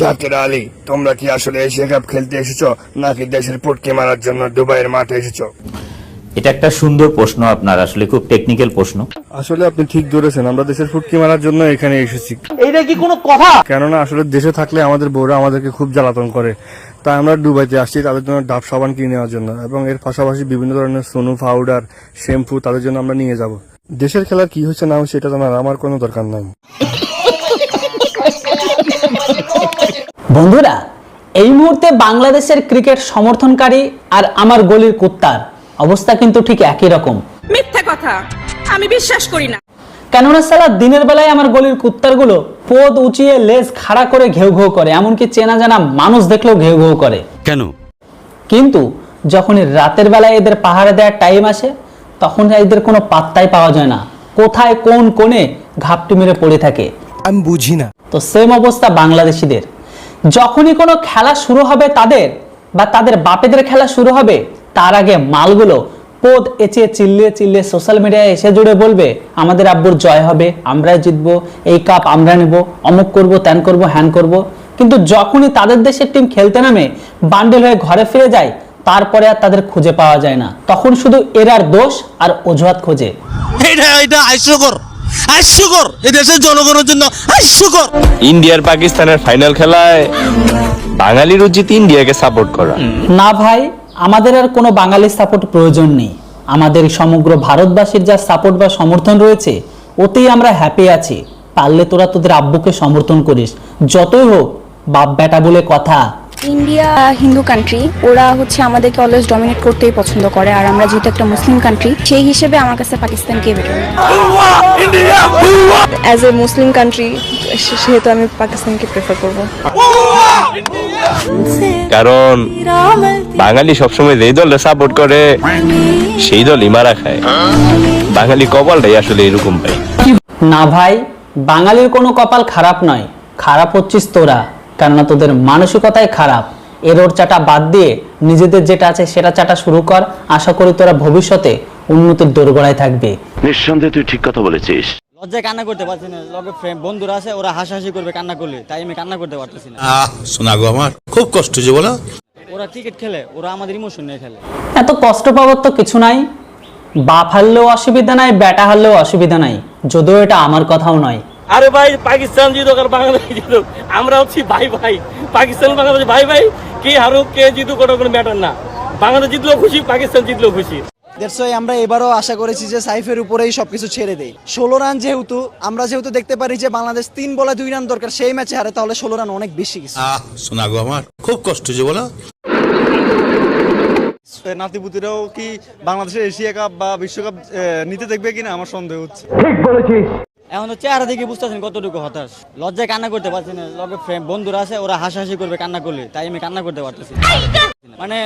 জাকির আলী তোমরা কি আসলে এশিয়া কাপ খেলতে এসেছ নাকি দেশের পুটকি মারার জন্য দুবাইয়ের মাঠে এসেছ? এটা একটা সুন্দর প্রশ্ন আপনার আসলে খুব টেকনিক্যাল প্রশ্ন। আসলে আপনি ঠিক ধরেছেন আমরা দেশের ফুটকি মারার জন্য এখানে এসেছি। এইটা কি কোনো কথা? কেননা আসলে দেশে থাকলে আমাদের বউরা আমাদেরকে খুব জ্বালাতন করে। তাই আমরা দুবাইতে আসছি তাদের জন্য ডাব সাবান কিনে নেওয়ার জন্য এবং এর পাশাপাশি বিভিন্ন ধরনের সোনু পাউডার শ্যাম্পু তাদের জন্য আমরা নিয়ে যাব। দেশের খেলার কি হচ্ছে না হচ্ছে এটা জানার আমার কোনো দরকার নাই। বন্ধুরা এই মুহূর্তে বাংলাদেশের ক্রিকেট সমর্থনকারী আর আমার গলির কুত্তার অবস্থা কিন্তু ঠিক একই রকম। মিথ্যা কথা আমি বিশ্বাস করি না। কেননা সালা দিনের বেলায় আমার গলির কুত্তারগুলো পদ উঁচিয়ে লেজ খাড়া করে ঘেউ ঘেউ করে এমনকি চেনা জানা মানুষ দেখলেও ঘেউ ঘেউ করে। কেন? কিন্তু যখনই রাতের বেলায় এদের পাহাড়ে দেওয়ার টাইম আসে তখন এদের কোনো পাত্তাই পাওয়া যায় না। কোথায় কোন কোণে ঘাপটি মেরে পড়ে থাকে। আমি বুঝি না। তো সেম অবস্থা বাংলাদেশিদের। যখনই কোনো খেলা শুরু হবে তাদের বা তাদের বাপেদের খেলা শুরু হবে, তার আগে মালগুলো পোদ এচে চিল্লিয়ে চিল্লিয়ে সোশ্যাল মিডিয়ায় এসে জুড়ে বলবে, আমাদের আব্বুর জয় হবে, আমরাই জিতবো, এই কাপ আমরা নেব, অমুক করব, ত্যান করব, হ্যান করব। কিন্তু যখনই তাদের দেশের টিম খেলতে নামে বান্ডেল হয়ে ঘরে ফিরে যায়, তারপরে আর তাদের খুঁজে পাওয়া যায় না। তখন শুধু এরার দোষ আর অজুহাত খোঁজে। এটা এটা হাস্যকর এই দেশের জনগণের জন্য হাস্যকর ইন্ডিয়ার পাকিস্তানের ফাইনাল খেলায় বাঙালির উচিত ইন্ডিয়াকে সাপোর্ট করা। না ভাই আমাদের আর কোনো বাঙালি সাপোর্ট প্রয়োজন নেই। আমাদের সমগ্র ভারতবাসীর যা সাপোর্ট বা সমর্থন রয়েছে ওতেই আমরা হ্যাপি আছি। পারলে তোরা তোদের আব্বুকে সমর্থন করিস। যতই হোক বাপ বেটা বলে কথা ইন্ডিয়া হিন্দু কান্ট্রি ওরা হচ্ছে আমাদেরকে অলওয়েজ ডমিনেট করতেই পছন্দ করে আর আমরা যেহেতু একটা মুসলিম কান্ট্রি সেই হিসেবে আমার কাছে পাকিস্তানকে better as a Muslim country সেহেতু আমি পাকিস্তানকে প্রেফার করব। কারণ বাঙালি সবসময় যেই দলে সাপোর্ট করে সেই দলই মারা খায়। বাঙালি কপালটাই আসলে এরকম ভাই। না ভাই বাঙালির কোনো কপাল খারাপ নয়। খারাপ হচ্ছিস তোরা। কেননা তোদের মানসিকতাই খারাপ। এরোর চাটা বাদ দিয়ে নিজেদের যেটা আছে সেটা চাটা শুরু কর। আশা করি তোরা ভবিষ্যতে উন্নতির দোরগোড়ায় থাকবে। নিঃসন্দেহে তুই ঠিক কথা বলেছিস। লজ্জায় কান্না করতে পারছি না। লগে ফ্রেন্ড বন্ধুরা আছে ওরা হাসাহাসি করবে কান্না করলে। তাই আমি কান্না করতে পারতেছি না। আহ শোনা গো আমার খুব কষ্ট যে বলো। ওরা ক্রিকেট খেলে ওরা আমাদের ইমোশন নিয়ে খেলে। এত কষ্ট পাওয়ার তো কিছু নাই। বাপ হারলেও অসুবিধা নাই ব্যাটা হারলেও অসুবিধা নাই। যদিও এটা আমার কথাও নয়। আরে ভাই পাকিস্তান জিতুক আর বাংলাদেশ জিতুক। আমরা হচ্ছি ভাই ভাই। পাকিস্তান বাংলাদেশ ভাই ভাই কে হারুক কে জিতুক ওটা কোনো ম্যাটার না। বাংলাদেশ জিতলেও খুশি পাকিস্তান জিতলেও খুশি। দেড়শোয় আমরা এবারও আশা করেছি যে সাইফের উপরেই সবকিছু ছেড়ে দেই। ষোলো রান যেহেতু আমরা যেহেতু দেখতে পারি যে বাংলাদেশ তিন বলে দুই রান দরকার সেই ম্যাচে হারে তাহলে ষোলো রান অনেক বেশি কিছু আহ শোনা গো আমার খুব কষ্ট যে বলো। নাতিপুতিরাও কি বাংলাদেশের এশিয়া কাপ বা বিশ্বকাপ নিতে দেখবে কিনা? আমার সন্দেহ হচ্ছে। এখন তো চেহারা দেখে বুঝতেছেন কতটুকু হতাশ। লজ্জায় কান্না করতে পারছি না। লগে ফ্রেন্ড বন্ধুরা আছে ওরা হাসাহাসি করবে কান্না করলে। তাই আমি কান্না করতে পারতেছি মানে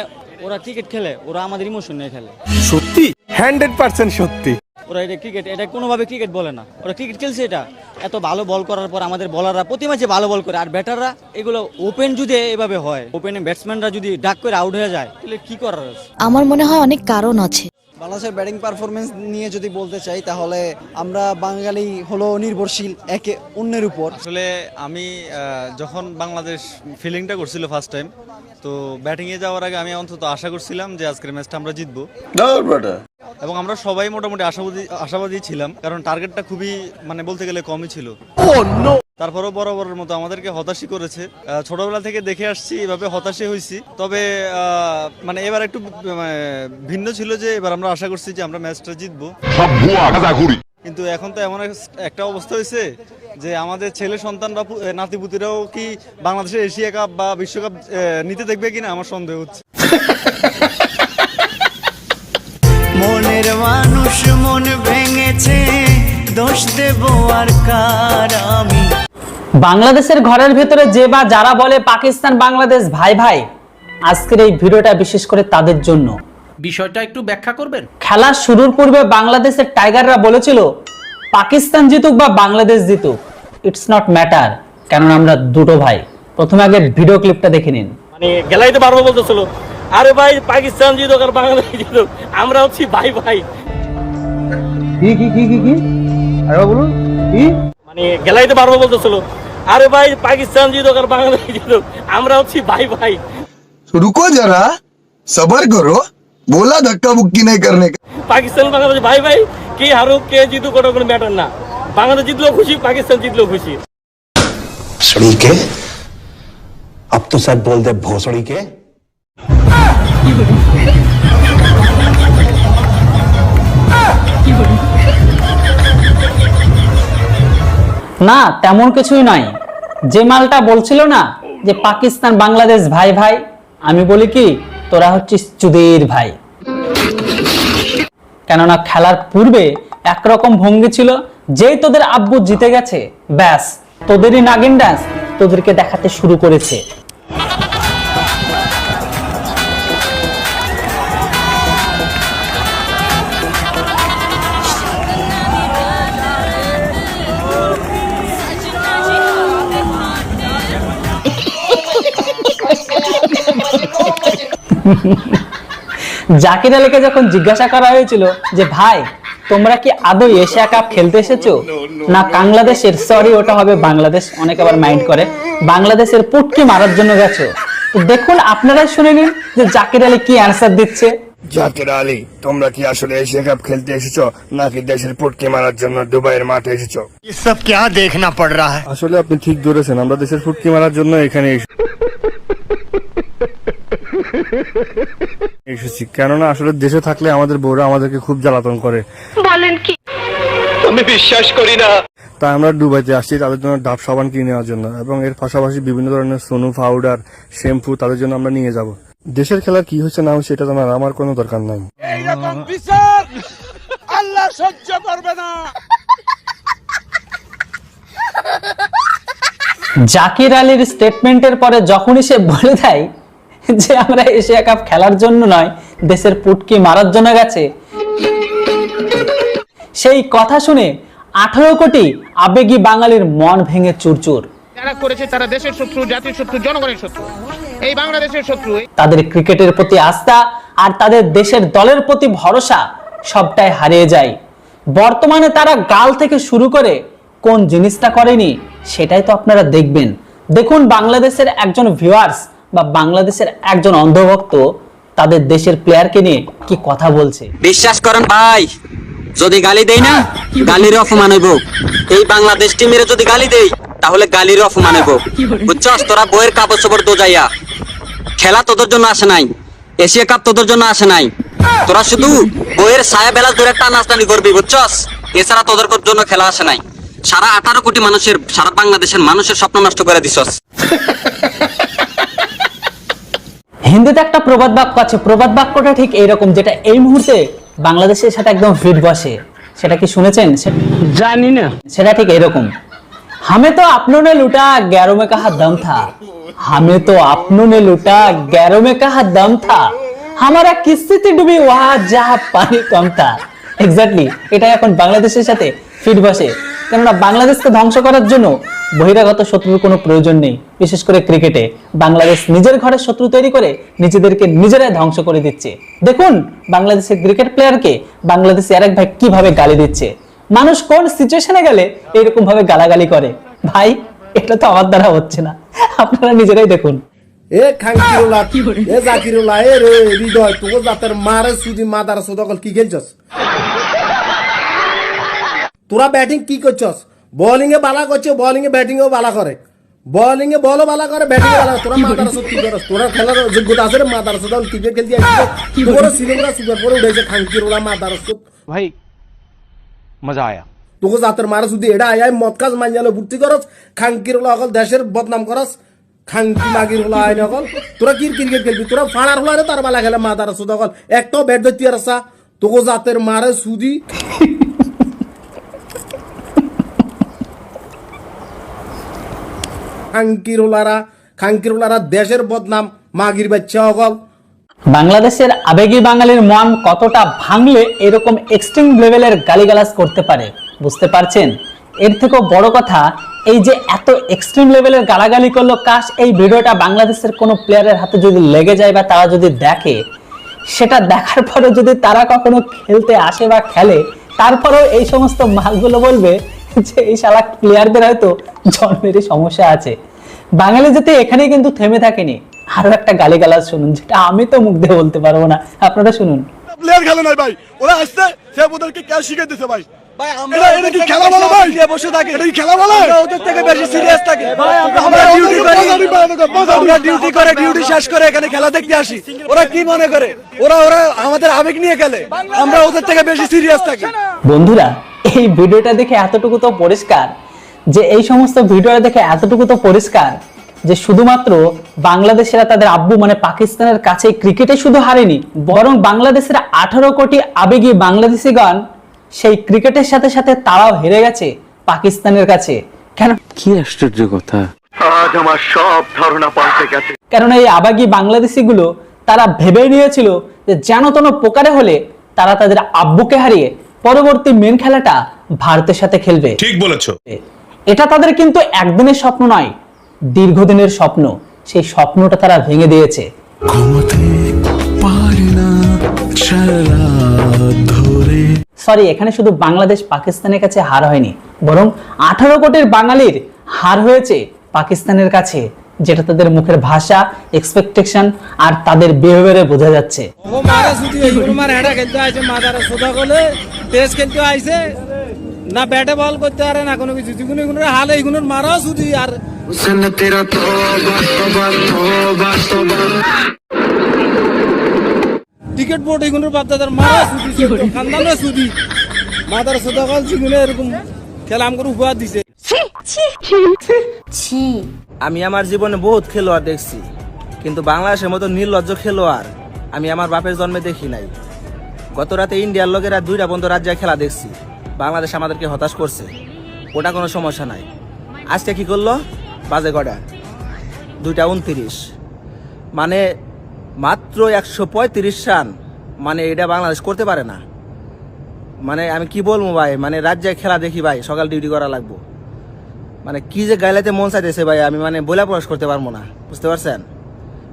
ওরা ক্রিকেট খেলে ওরা আমাদের ইমোশন নিয়ে খেলে। সত্যি? হান্ড্রেড পার্সেন্ট সত্যি। ওরা এটা ক্রিকেট এটা কোনোভাবে ক্রিকেট বলে না। ওরা ক্রিকেট খেলছে এটা। এত ভালো বল করার পর আমাদের বলাররা প্রতি ম্যাচে ভালো বল করে আর ব্যাটাররা এগুলো ওপেন যদি এভাবে হয় ওপেনে ব্যাটসম্যানরা যদি ডাক করে আউট হয়ে যায় তাহলে কি করার আমার মনে হয় অনেক কারণ আছে। বাংলাদেশের ব্যাটিং পারফরমেন্স নিয়ে যদি বলতে চাই তাহলে আমরা বাঙালি হলো নির্ভরশীল একে অন্যের উপর। আসলে আমি আহ, যখন বাংলাদেশ ফিলিংটা করছিল ফার্স্ট টাইম তো ব্যাটিংয়ে যাওয়ার আগে আমি অন্তত আশা করছিলাম যে আজকের ম্যাচটা আমরা জিতবো। এবং আমরা সবাই মোটামুটি আশাবাদী আশাবাদী ছিলাম কারণ টার্গেটটা খুবই মানে বলতে গেলে কমই ছিল। তারপরেও বরাবরের মতো আমাদেরকে হতাশই করেছে। আহ, ছোটবেলা থেকে দেখে আসছি এভাবে হতাশই হয়েছি তবে আহ, মানে এবার একটু মানে, ভিন্ন ছিল যে এবার আমরা আশা করছি যে আমরা ম্যাচটা জিতবো। কিন্তু এখন তো এমন একটা অবস্থা হয়েছে যে আমাদের ছেলে সন্তান বা নাতিপুতিরাও কি বাংলাদেশের এশিয়া কাপ বা বিশ্বকাপ নিতে দেখবে কিনা আমার সন্দেহ হচ্ছে। মনের মানুষ মন ভেঙেছে দোষ দেব আর কার আমি? বাংলাদেশের ঘরের ভেতরে যে বা যারা বলে পাকিস্তান বাংলাদেশ ভাই ভাই আজকের এই ভিডিওটা বিশেষ করে তাদের জন্য। বিষয়টা একটু ব্যাখ্যা করবেন? খেলা শুরুর পূর্বে বাংলাদেশের টাইগাররা বলেছিল পাকিস্তান জিতুক বা বাংলাদেশ জিতুক ইটস নট ম্যাটার কারণ আমরা দুটো ভাই। প্রথমে আগে ভিডিও ক্লিপটা দেখে নিন। মানে গেলাইতে পারব বলতেছিল আরে ভাই পাকিস্তান জিতুক আর বাংলাদেশ জিতুক আমরা হচ্ছি ভাই ভাই। কি কি কি কি কি? আরে বলুন কি? মানে গেলাইতে পারব বলতেছিল আরে ভাই পাকিস্তান জিতুক আর বাংলাদেশ জিতুক আমরা হচ্ছি ভাই ভাই रुको जरा सबर करो बोला धक्का मुक्की नहीं करने का পাকিস্তান বাংলাদেশ ভাই ভাই কে হারুক কে জিতুক ওটা কোনো ম্যাটার না বাংলাদেশ জিতলেও খুশি পাকিস্তান জিতলেও খুশি सड़ी के अब तो सब बोल दे भोसड़ी के না, তেমন কিছুই নয় যে মালটা বলছিল না যে পাকিস্তান, বাংলাদেশ ভাই ভাই, আমি বলি কি, তোরা হচ্ছিস চুদের ভাই। কেননা খেলার পূর্বে একরকম ভঙ্গি ছিল, যেই তোদের আব্বু জিতে গেছে, ব্যাস, তোদেরই নাগিন ড্যান্স তোদেরকে দেখাতে শুরু করেছে। জাকির আলীকে যখন জিজ্ঞাসা করা হয়েছিল যে ভাই তোমরা কি আদৌ এশিয়া কাপ খেলতে এসেছ? না বাংলাদেশের সরি ওটা হবে বাংলাদেশ। অনেক আবার মাইন্ড করে। বাংলাদেশের পুটকি মারার জন্য গেছো। দেখুন আপনারাই শুনে নিন যে জাকির আলী কি অ্যান্সার দিচ্ছে। জাকির আলী তোমরা কি আসলে এশিয়া কাপ খেলতে এসেছ নাকি দেশের পুটকি মারার জন্য দুবাইয়ের মাঠে এসেছ? সব কে দেখনা পড় রা আসলে আপনি ঠিক ধরেছেন আমরা দেশের পুটকি মারার জন্য এখানে এসেছি এসেছি। কেননা আসলে দেশে থাকলে আমাদের বউরা আমাদেরকে খুব জ্বালাতন করে। বলেন কি? আমি বিশ্বাস করি না। তাই আমরা দুবাইতে আসছি তাদের জন্য ডাব সাবান কিনে নেওয়ার জন্য এবং এর পাশাপাশি বিভিন্ন ধরনের সোনু পাউডার শ্যাম্পু তাদের জন্য আমরা নিয়ে যাব। দেশের খেলার কি হচ্ছে না হচ্ছে এটা জানার আমার কোনো দরকার নাই। আল্লাহ সহ্য করবে না। জাকির আলীর স্টেটমেন্টের পরে যখনই সে বলে দেয় যে আমরা এশিয়া কাপ খেলার জন্য নয় দেশের পুটকি মারার জন্য গেছে। সেই কথা শুনে আঠারো কোটি আবেগী বাঙালির মন ভেঙে চুরচুর। যারা করেছে তারা দেশের শত্রু জাতির শত্রু জনগণের শত্রু। এই বাংলাদেশের শত্রু তাদের ক্রিকেটের প্রতি আস্থা আর তাদের দেশের দলের প্রতি ভরসা সবটাই হারিয়ে যায়। বর্তমানে তারা গাল থেকে শুরু করে কোন জিনিসটা করেনি সেটাই তো আপনারা দেখবেন। দেখুন বাংলাদেশের একজন ভিউয়ার্স বা বাংলাদেশের একজন অন্ধভক্ত তাদের দেশের প্লেয়ারকে নিয়ে কি কথা বলছে? বিশ্বাস করেন ভাই, যদি গালি দেই না, গালির অপমান হইব। এই বাংলাদেশ টিমের যদি গালি দেই, তাহলে গালির অপমান হইব। বুঝছস? তোরা বইয়ের কাপড় চোপড় দোজাইয়া খেলা তোদের জন্য আসে নাই, এশিয়া কাপ তোদের জন্য আসে নাই। তোরা শুধু বইয়ের ছায়া বেলা ধরে টানাটানি করবি, বুঝছস? এছাড়া তোদের জন্য খেলা আসে নাই। সারা আঠারো কোটি মানুষের, সারা বাংলাদেশের মানুষের স্বপ্ন নষ্ট করে দিছস। হিন্দিতে একটা প্রবাদ বাক্য আছে। প্রবাদ বাক্যটা ঠিক এইরকম যেটা এই মুহূর্তে বাংলাদেশের সাথে একদম ফিট বসে। সেটা কি শুনেছেন? জানি না। সেটা ঠিক এরকম হামে তো আপনো নে লুটা গ্যারো মে কাহা দম থা। হামে তো আপনো নে লুটা গ্যারো মে কাহা দম থা। হামারা কিস্তিতে ডুবি ওয়া যাহা পানি কম থা। এক্স্যাক্টলি এটা এখন বাংলাদেশের সাথে ফিট বসে। কেননা বাংলাদেশকে ধ্বংস করার জন্য বহিরাগত শত্রুর কোনো প্রয়োজন নেই। বিশেষ করে ক্রিকেটে। বাংলাদেশ নিজের ঘরে শত্রু তৈরি করে নিজেদেরকে নিজেরাই ধ্বংস করে দিচ্ছে। দেখুন বাংলাদেশের ক্রিকেট প্লেয়ারকে বাংলাদেশে আরেক ভাই কীভাবে গালি দিচ্ছে? মানুষ কোন সিচুয়েশনে গেলে এরকম ভাবে গালাগালি করে? ভাই এটা তো আমার দ্বারা হচ্ছে না। আপনারা নিজেরাই দেখুন। এ খাঙ্কিরোলা এ জাকিরোলা এ রে হৃদয় তোকে জাতের মারে সুদি মাদার সুদকল কি খেলছস? তোরা ব্যাটিং কি করছস? বোলিং এ বালা করছে বোলিং এ ব্যাটিং এও বালা করে। বোলিং এ বলও বালা করে ব্যাটিং এ বালা তোরা মাদার সুদ কি করস তোরা খেলার যোগ্যতা আছে রে মাদার সুদ ক্রিকেট খেলতে আসছিস তোরা সিলেমরা সুগার পরে উঠেছে খাঙ্কিরোলা মাদার সুদ ভাই মজা আয়া। তোকে জাতের মারে শুধু এটা আয় মদ কাজ মাইয়ালে ভর্তি করস খাঙ্কির হলো অকল দেশের বদনাম করস। খাঙ্কি মাগির হলো আইন অকল। তোরা কি ক্রিকেট খেলবি? তোরা ফাড়ার হলো তার বালা খেলে মাদার সুদ অকল। একটাও ব্যাট ধরতে আর আসা তোকে জাতের মারে সুদি খাঙ্কির হলারা দেশের বদনাম, মাগির বাচ্চা অকল বাংলাদেশের আবেগী বাঙালির মন কতটা ভাঙলে এরকম এক্সট্রিম লেভেলের গালিগালাজ করতে পারে, বুঝতে পারছেন? এর থেকেও বড় কথা, এই যে এত এক্সট্রিম লেভেলের গালাগালি করল, কাশ, এই ভিডিওটা বাংলাদেশের কোনো প্লেয়ারের হাতে যদি লেগে যায় বা তারা যদি দেখে, সেটা দেখার পরে যদি তারা কখনো খেলতে আসে বা খেলে, তারপরেও এই সমস্ত মালগুলো বলবে যে এই শালা প্লেয়ারদের হয়তো জন্মেরই সমস্যা আছে। বাঙালি জাতি এখানেই কিন্তু থেমে থাকেনি। আরও একটা গালিগালাজ শুনুন যেটা আমি তো মুখ দিয়ে বলতে পারব না। আপনারা শুনুন। প্লেয়ার খেলে নাই ভাই। ওরা আসছে সে ওদেরকে ক্যাশ শিখে দিতে ভাই। এটা এটা কি খেলা বলে ভাই? বসে থাকে। এটা কি খেলা বলে? ওদের থেকে বেশি সিরিয়াস থাকে। ভাই আমরা ডিউটি করি। আমরা ডিউটি করে ডিউটি শেষ করে এখানে খেলা দেখতে আসি। ওরা কি মনে করে? ওরা ওরা আমাদের আবেগ নিয়ে খেলে। আমরা ওদের থেকে বেশি সিরিয়াস থাকি। বন্ধুরা এই ভিডিওটা দেখে এতটুকু তো পরিষ্কার যে এই সমস্ত ভিডিওটা দেখে এতটুকু তো পরিষ্কার যে শুধুমাত্র বাংলাদেশেরা তাদের আব্বু মানে পাকিস্তানের কাছে ক্রিকেটে শুধু হারেনি বরং বাংলাদেশের আঠারো কোটি আবেগী বাংলাদেশিগণ সেই ক্রিকেটের সাথে সাথে তারাও হেরে গেছে পাকিস্তানের কাছে। কেন কি আশ্চর্য কথা। আজ আমার সব ধারণা পাল্টে গেছে। কারণ এই আবাগী বাংলাদেশিগুলো তারা ভেবে নিয়েছিল যে যেন তেন প্রকারে হলে তারা তাদের আব্বুকে হারিয়ে পরবর্তী মেন খেলাটা ভারতের সাথে খেলবে। ঠিক বলেছ। এটা তাদের কিন্তু একদিনের স্বপ্ন নয় দীর্ঘদিনের স্বপ্ন। সেই স্বপ্নটা তারা ভেঙে দিয়েছে। সরি এখানে শুধু বাংলাদেশ পাকিস্তানের কাছে হার হয়নি বরং আঠারো কোটির বাঙালির হার হয়েছে পাকিস্তানের কাছে যেটা তাদের মুখের ভাষা এক্সপেকটেশন আর তাদের বিহেভিয়ারে বোঝা যাচ্ছে। না ব্যাটে বল করতে পারে না কোনো কিছু। যেগুলো এগুলোর হালে এগুলোর মারা শুধু আর টিকিট বোর্ড এগুলোর বাচ্চাদের মারা শুধু খানদানো শুধু মাদার সদাকল যেগুলো এরকম খেলা আমাকে উপহার দিছে। আমি আমার জীবনে বহুত খেলোয়াড় দেখছি কিন্তু বাংলাদেশের মতো নির্লজ্জ খেলোয়াড় আমি আমার বাপের জন্মে দেখি নাই। গত রাতে ইন্ডিয়ার লোকেরা দুইটা বন্ধু রাজ্যে খেলা দেখছি। বাংলাদেশ আমাদেরকে হতাশ করছে। ওটা কোনো সমস্যা নাই। আজকে কি করল? বাজে কটা দুইটা উনত্রিশ। মানে মাত্র একশো পঁয়ত্রিশ রান। মানে এটা বাংলাদেশ করতে পারে না। মানে আমি কি বলব ভাই? মানে রাজ্যে খেলা দেখি ভাই, সকাল ডিউটি করা লাগবো। মানে কি যে গাইলাতে মন চাইতেছে ভাই, আমি মানে বইলা প্রকাশ করতে পারব না। বুঝতে পারছেন?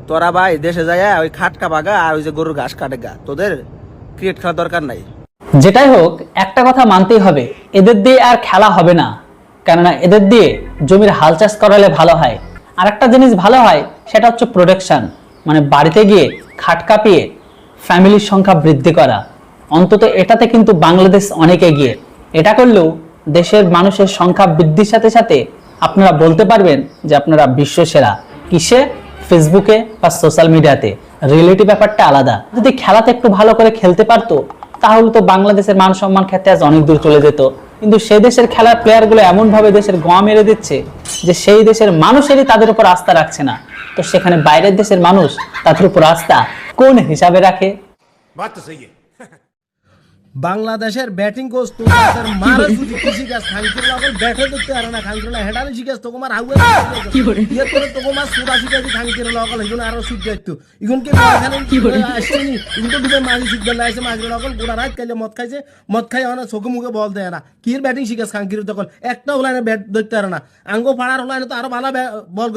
তোরা ভাই দেশে যায় ওই খাটকা বাগা আর ওই যে গরুর ঘাস কাটে গা। তোদের ক্রিকেট খেলার দরকার নাই। যেটাই হোক, একটা কথা মানতেই হবে, এদের দিয়ে আর খেলা হবে না। কেননা এদের দিয়ে জমির হাল চাষ করালে ভালো হয়। আর একটা জিনিস ভালো হয়, সেটা হচ্ছে প্রোটেকশন মানে বাড়িতে গিয়ে খাট কাঁপিয়ে ফ্যামিলির সংখ্যা বৃদ্ধি করা। অন্তত এটাতে কিন্তু বাংলাদেশ অনেক এগিয়ে। এটা করলেও দেশের মানুষের সংখ্যা বৃদ্ধির সাথে সাথে আপনারা বলতে পারবেন যে আপনারা বিশ্ব সেরা। কিসে? ফেসবুকে বা সোশ্যাল মিডিয়াতে রিয়েলিটি ব্যাপারটা আলাদা। যদি খেলাতে একটু ভালো করে খেলতে পারতো, তাহলে তো বাংলাদেশের মান সম্মান ক্ষেত্রে আজ অনেক দূর চলে যেত। কিন্তু সে দেশের খেলার প্লেয়ারগুলো এমনভাবে এমন দেশের গোয়া মেরে দিচ্ছে, যে সেই দেশের মানুষেরই তাদের উপর আস্থা রাখছে না। তো সেখানে বাইরের দেশের মানুষ তাদের উপর আস্থা কোন হিসাবে রাখে? বাংলাদেশের ব্যাটিং কোচ তোমাদের মারা যদি কৃষি কাজ খাঙ্কির লাগল ব্যাটে করতে পারে না খাঙ্কির হেডারে শিকাস তোমার হাউয়ে কি করে ইয়ে করে তোমার সুরা শিকাস খাঙ্কির লাগল এগুলো আরও সুদ যাইতো ইগুন কে এখানে কি করে আসছেনি ইগুন তো ডুবে মাঝি শিখবে না এসে মাঝি লাগল গোড়া রাত কাইলে মদ খাইছে মদ খাই অনেক চোখে মুখে বল দেয় না। কির ব্যাটিং শিকাস খাঙ্কির তখন একটা হলাইনে ব্যাট ধরতে পারে না। আঙ্গ পাড়ার হলাইনে তো আরও ভালো বল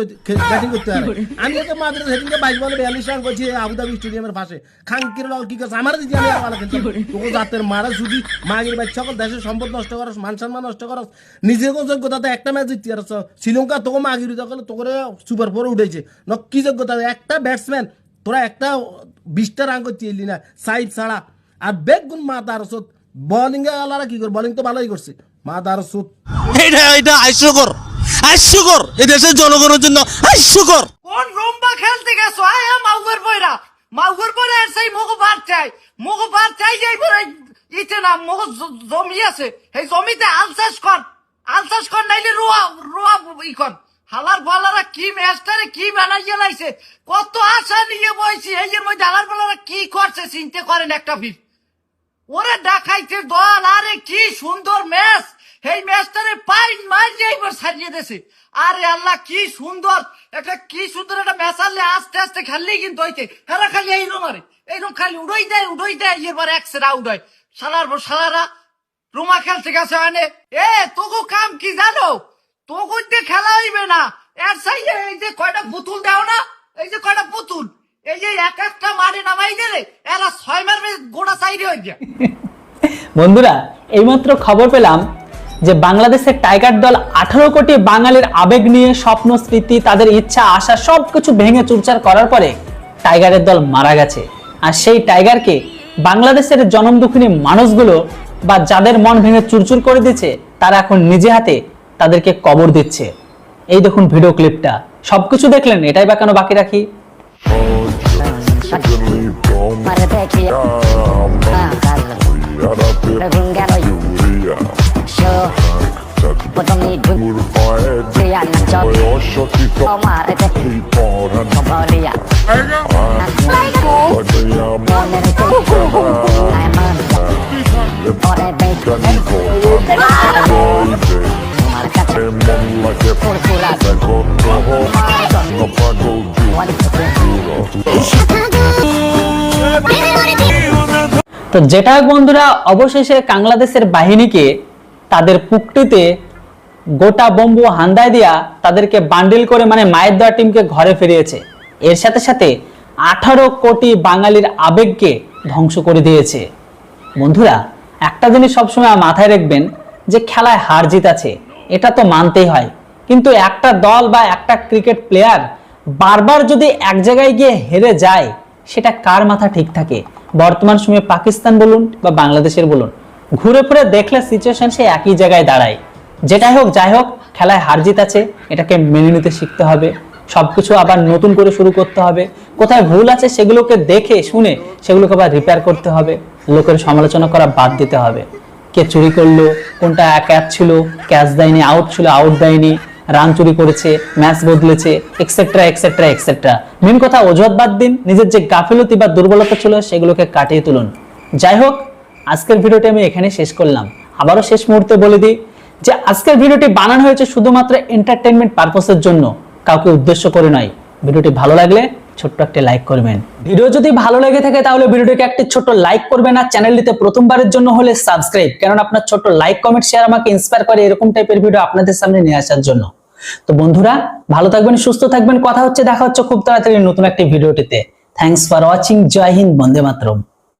ব্যাটিং করতে পারে। আমি তো মাত্র সেদিনকে বাইশ বলে বিয়াল্লিশ রান করছি আবুধাবি স্টেডিয়ামের পাশে। খাঙ্কির লাগল কি কাছে আমার দিদি আমি আরও ভালো খেলতাম। তোকে জাতের মারা যদি মাগের বাচ্চা সকল দেশের সম্পদ নষ্ট করস মান সম্মান নষ্ট করস নিজের যোগ্যতাতে একটা ম্যাচ জিততে পারছ শ্রীলঙ্কা তোকে মাগির তখন তোকে সুপার ফোর উঠেছে। ন কি যোগ্যতা? একটা ব্যাটসম্যান তোরা একটা বিশটা রান করতে এলি না সাইড ছাড়া। আর বেগ গুণ মা তার ওষুধ বলিং এ আলারা কি কর? বলিং তো ভালোই করছে। মা তার এটা এটা হাস্যকর হাস্যকর এই দেশের জনগণের জন্য হাস্যকর কোন রুম্বা খেলতে গেছো? আয় মাউগের বইরা মাউগের বইরা এর সেই মগো ভাত চাই। মগো ভাত চাই যাই পরে ইতে না জ- জমি আছে। এই জমিতে আল চাষ কর। আল চাষ কর নাইলে রোয়া রোয়া ই কর। হালার ফালারা কি ম্যাচটারে কি বানাইয়ে লাইছে? কত আশা নিয়ে বইছি, এই এর মধ্যে হালার ফালারা কি করছে চিনতে করেন একটা ভিড়। ওরে ডাকাইতে দল, আরে কি সুন্দর ম্যাচ। এই ম্যাচটারে পাইন মার যাইবার সাজিয়ে দেছে আরে আল্লাহ, কি সুন্দর। একটা কি সুন্দর একটা ম্যাচ আনলে আস্তে আস্তে খেললেই কিন্তু হইতে। হেরা খালি এইরকম আরে। এইরকম খালি উড়াই দেয় উড়াই দেয় এরবার এক সেরা উড়াই সালার পর সালারা রুমা খেলতে গেছে মানে এ তোকে কাম কি জানো? তোকে দিয়ে খেলা হইবে না, এর সাইডে এই যে কয়টা পুতুল দাও না, এই যে কয়টা পুতুল, এই যে এক একটা মারে নামাই দিলে, এরা ছয় মারবে গোটা সাইডে হয়ে যায় বন্ধুরা, এইমাত্র খবর পেলাম যে বাংলাদেশের টাইগার দল আঠারো কোটি বাঙালির আবেগ নিয়ে স্বপ্ন, স্মৃতি, তাদের ইচ্ছা, আশা সবকিছু ভেঙে চুরচার করার পরে টাইগারের দল মারা গেছে। আর সেই টাইগারকে বাংলাদেশের জনম দুঃখিনী মানুষগুলো বা যাদের মন ভেঙে চুরচুর করে দিচ্ছে, তারা এখন নিজে হাতে তাদেরকে কবর দিচ্ছে। এই দেখুন ভিডিও ক্লিপটা। সবকিছু দেখলেন, এটাই বা কেন বাকি রাখি? তো যেটা বন্ধুরা অবশেষে বাংলাদেশের বাহিনীকে তাদের পুকটিতে গোটা বম্বু হান্দায় দিয়া তাদেরকে বান্ডিল করে মানে মায়ের দেওয়া টিমকে ঘরে ফিরিয়েছে। এর সাথে সাথে আঠারো কোটি বাঙালির আবেগকে ধ্বংস করে দিয়েছে। বন্ধুরা, একটা জিনিস সবসময় মাথায় রাখবেন, যে খেলায় হার জিত আছে এটা তো মানতেই হয়। কিন্তু একটা দল বা একটা ক্রিকেট প্লেয়ার বারবার যদি এক জায়গায় গিয়ে হেরে যায়, সেটা কার মাথা ঠিক থাকে? বর্তমান সময়ে পাকিস্তান বলুন বা বাংলাদেশের বলুন। ঘুরে ফিরে দেখলে সিচুয়েশন সে একই জায়গায় দাঁড়ায়। যেটাই হোক, যাই হোক, খেলায় হার জিত আছে এটাকে মেনে নিতে শিখতে হবে। সবকিছু আবার নতুন করে শুরু করতে হবে। কোথায় ভুল আছে সেগুলোকে দেখে, শুনে সেগুলোকে আবার রিপেয়ার করতে হবে। লোকের সমালোচনা করা বাদ দিতে হবে। কে চুরি করল, কোনটা এক ক্যাচ ছিল, ক্যাচ দেয়নি আউট ছিল আউট দেয়নি রান চুরি করেছে ম্যাচ বদলেছে এক্সেট্রা এক্সেট্রা এক্সেট্রা মেন কথা, অজুহাত বাদ দিন, নিজের যে গাফিলতি বা দুর্বলতা ছিল সেগুলোকে কাটিয়ে তুলুন। যাই হোক আজকের ভিডিওটি আমি এখানে শেষ করলাম। আবারও শেষ মুহূর্তে বলে দিই যে আজকের ভিডিওটি বানানো হয়েছে শুধুমাত্র এন্টারটেনমেন্ট পারপসের জন্য, কাউকে উদ্দেশ্য করে নয়। ভিডিওটি ভালো লাগলে ছোট্ট একটা লাইক করবেন। ভিডিও যদি ভালো লেগে থাকে তাহলে ভিডিওটিকে একটি ছোট্ট লাইক করবেন আর চ্যানেলটিতে প্রথমবারের জন্য হলে সাবস্ক্রাইব কারণ আপনার ছোট্ট লাইক কমেন্ট শেয়ার আমাকে ইন্সপায়ার করে এরকম টাইপের ভিডিও আপনাদের সামনে নিয়ে আসার জন্য। তো বন্ধুরা, ভালো থাকবেন, সুস্থ থাকবেন। কথা হচ্ছে, দেখা হচ্ছে খুব তাড়াতাড়ি নতুন একটি ভিডিওটিতে। Thanks for watching Jai Hind Vande Mataram